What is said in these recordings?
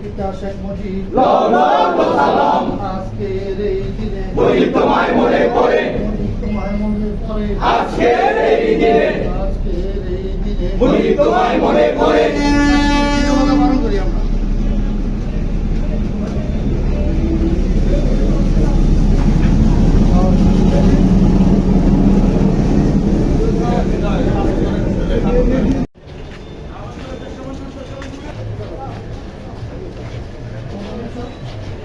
পিতা শেখ মুজিব আজকের এই দিনে তোমায় মনে করে তোমায় মনে পড়ে আজকের এই দিনে তোমায় মনে করে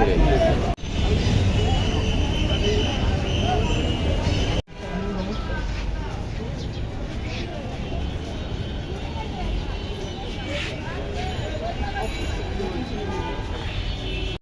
トレーニン。